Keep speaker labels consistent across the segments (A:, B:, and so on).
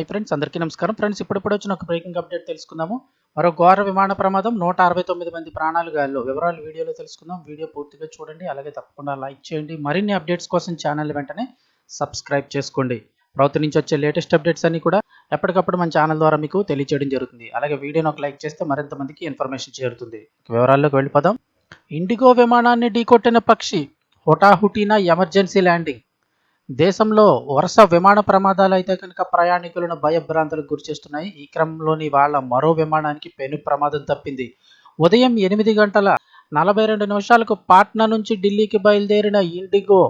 A: Hi friends అందరికీ నమస్కారం. Friends ఇప్పుడిప్పుడు వచ్చిన ఒక బ్రేకింగ్ అప్డేట్ తెలుసుకుందాము. మరో ఘోర విమాన ప్రమాదం నూట అరవై తొమ్మిది మంది ప్రాణాలు గాల్లో. వివరాలు వీడియోలో తెలుసుకుందాం. వీడియో పూర్తిగా చూడండి. అలాగే తప్పకుండా లైక్ చేయండి. మరిన్ని అప్డేట్స్ కోసం ఛానల్ వెంటనే సబ్స్క్రైబ్ చేసుకోండి. ప్రభుత్వం నుంచి వచ్చే లేటెస్ట్ అప్డేట్స్ అన్ని కూడా ఎప్పటికప్పుడు మన ఛానల్ ద్వారా మీకు తెలియజేయడం జరుగుతుంది. అలాగే వీడియోని ఒక లైక్ చేస్తే మరింత మందికి ఇన్ఫర్మేషన్ చేరుతుంది. వివరాల్లోకి వెళ్ళిపోదాం. ఇండిగో విమానాన్ని ఢీకొట్టిన పక్షి హుటాహుటీన ఎమర్జెన్సీ ల్యాండింగ్. దేశంలో వరుస విమాన ప్రమాదాలు అయితే కనుక ప్రయాణికులను భయభ్రాంతులకు గురిచేస్తున్నాయి ఈ క్రమంలోని వాళ్ళ మరో విమానానికి పెను ప్రమాదం తప్పింది. ఉదయం ఎనిమిది గంటల నలభై రెండు నిమిషాలకు పాట్నా నుంచి ఢిల్లీకి బయలుదేరిన IndiGo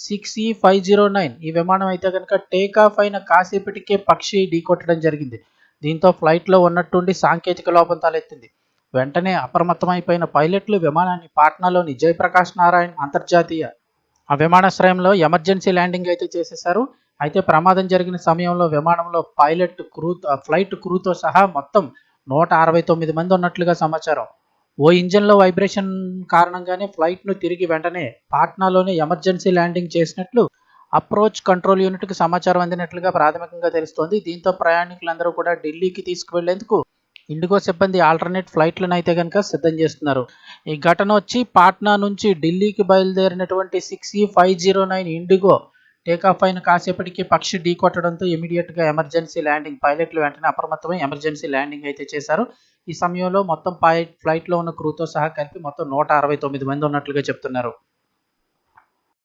A: six E five zero nine ఈ విమానం అయితే కనుక టేక్ ఆఫ్ అయిన కాసేపటికే పక్షి ఢీకొట్టడం జరిగింది. దీంతో ఫ్లైట్లో ఉన్నట్టుండి సాంకేతిక లోపం తలెత్తింది. వెంటనే అప్రమత్తమైపోయిన పైలట్లు విమానాన్ని పాట్నాలోని జయప్రకాష్ నారాయణ్ అంతర్జాతీయ ఆ విమానాశ్రయంలో ఎమర్జెన్సీ ల్యాండింగ్ అయితే చేసేశారు. అయితే ప్రమాదం జరిగిన సమయంలో విమానంలో పైలట్ క్రూ ఫ్లైట్ క్రూతో సహా మొత్తం నూట అరవై తొమ్మిది మంది ఉన్నట్లుగా సమాచారం. ఓ ఇంజన్లో వైబ్రేషన్ కారణంగానే ఫ్లైట్ను తిరిగి వెంటనే పాట్నాలోనే ఎమర్జెన్సీ ల్యాండింగ్ చేసినట్లు అప్రోచ్ కంట్రోల్ యూనిట్కి సమాచారం అందినట్లుగా ప్రాథమికంగా తెలుస్తోంది. దీంతో ప్రయాణికులందరూ కూడా ఢిల్లీకి తీసుకువెళ్ళేందుకు ఇండిగో సిబ్బంది ఆల్టర్నేట్ ఫ్లైట్లను అయితే కనుక సిద్ధం చేస్తున్నారు. ఈ ఘటన వచ్చి పాట్నా నుంచి ఢిల్లీకి బయలుదేరినటువంటి six E five zero nine IndiGo takeoff అయిన కాసేపటికి పక్షి ఢీ కొట్టడంతో ఇమీడియట్గా ఎమర్జెన్సీ ల్యాండింగ్ పైలట్లు వెంటనే అప్రమత్తమై ఎమర్జెన్సీ ల్యాండింగ్ అయితే చేశారు. ఈ సమయంలో మొత్తం పై ఫ్లైట్లో ఉన్న క్రూతో సహా కలిపి మొత్తం నూట అరవై తొమ్మిది మంది ఉన్నట్లుగా చెప్తున్నారు.